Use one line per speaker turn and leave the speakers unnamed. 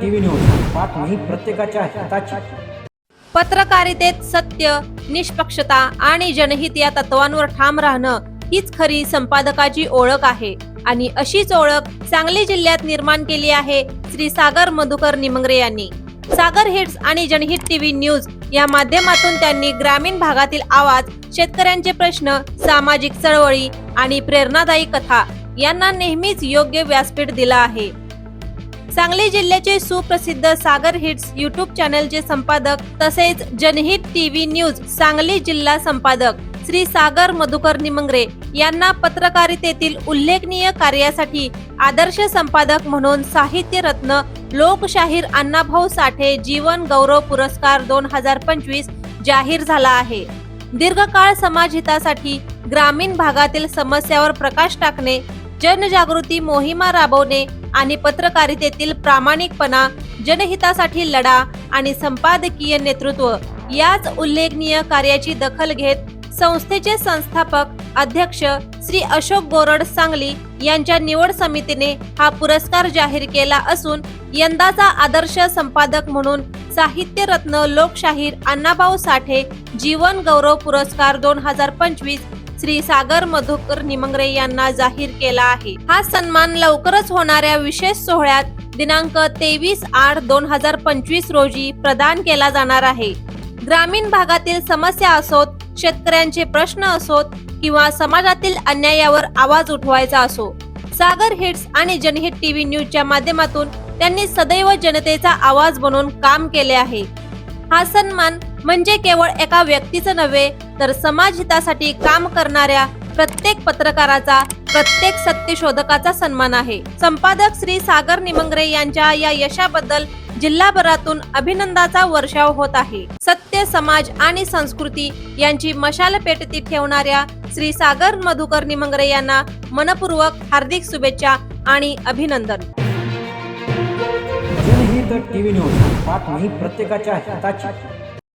TV news बातमी प्रत्येकाच्या हिताची.
पत्रकारितेत सत्य निष्पक्षता आणि जनहित या तत्वांवर ठाम राहणं हीच खरी संपादकाची ओळख आहे. आणि अशीच ओळख सांगली जिल्ह्यात निर्माण केली आहे श्री सागर मधुकर निमंगरे यांनी. सागर हिट्स आणि जनहित टीव्ही न्यूज या माध्यमातून त्यांनी ग्रामीण भागातील आवाज शेतकऱ्यांचे प्रश्न सामाजिक चळवळी आणि प्रेरणादायी कथा यांना नेहमीच योग्य व्यासपीठ दिलं आहे. सांगली जिल्ह्याचे सुप्रसिद्ध सागर हिट्स युट्यूब चॅनलचे संपादक तसेच जनहित टीव्ही न्यूज सांगली जिल्हा संपादक श्री सागर मधुकर निमंगरे यांना पत्रकारितेतील उल्लेखनीय कार्यासाठी आदर्श संपादक म्हणून साहित्य रत्न लोकशाहीर अण्णाभाऊ साठे जीवन गौरव पुरस्कार दोन हजार पंचवीस जाहीर झाला आहे. दीर्घकाळ समाजहितासाठी ग्रामीण भागातील समस्यावर प्रकाश टाकणे जनजागृती मोहिमा राबवणे आणि पत्रकारितेतील प्रामाणिकपणा जनहितासाठी लढा आणि संपादकीय नेतृत्व याच उल्लेखनीय कार्याची दखल घेत संस्थेचे संस्थापक अध्यक्ष श्री अशोक गोरड सांगली यांच्या निवड समितीने हा पुरस्कार जाहीर केला असून यंदाचा आदर्श संपादक म्हणून साहित्य रत्न लोकशाहीर अण्णाभाऊ साठे जीवन गौरव पुरस्कार दोन हजार पंचवीस श्री सागर मधुकर निमंगरे यांना जाहीर केला आहे. हा सन्मान लवकरच होणाऱ्या विशेष सोहळ्यात दिनांक तेवीस आठ दोन हजार पंचवीस रोजी प्रदान केला जाणार आहे. ग्रामीण भागातील समस्या असोत शेतकऱ्यांचे प्रश्न असोत किंवा समाजातील अन्यायावर आवाज उठवायचा असो सागर हिट्स आणि जनहित टीव्ही न्यूजच्या माध्यमातून त्यांनी सदैव जनतेचा आवाज बनून काम केले आहे. हा सन्मान म्हणजे केवळ एका व्यक्तीचं नव्हे तर समाज हितासाठी काम करणाऱ्या प्रत्येक पत्रकाराचा प्रत्येक सत्यशोधकाचा सन्मान आहे. संपादक श्री सागर निमंगरे यांच्या या यशाबद्दल जिल्हाभरातून अभिनंदाचा वर्षाव होत आहे. सत्य समाज आणि संस्कृती यांची मशाल पेटती ठेवणाऱ्या श्री सागर मधुकर निमंगरे यांना मनपूर्वक हार्दिक शुभेच्छा आणि अभिनंदन.
जनहित टीव्ही न्यूज बातमी प्रत्येकाच्या हिताची.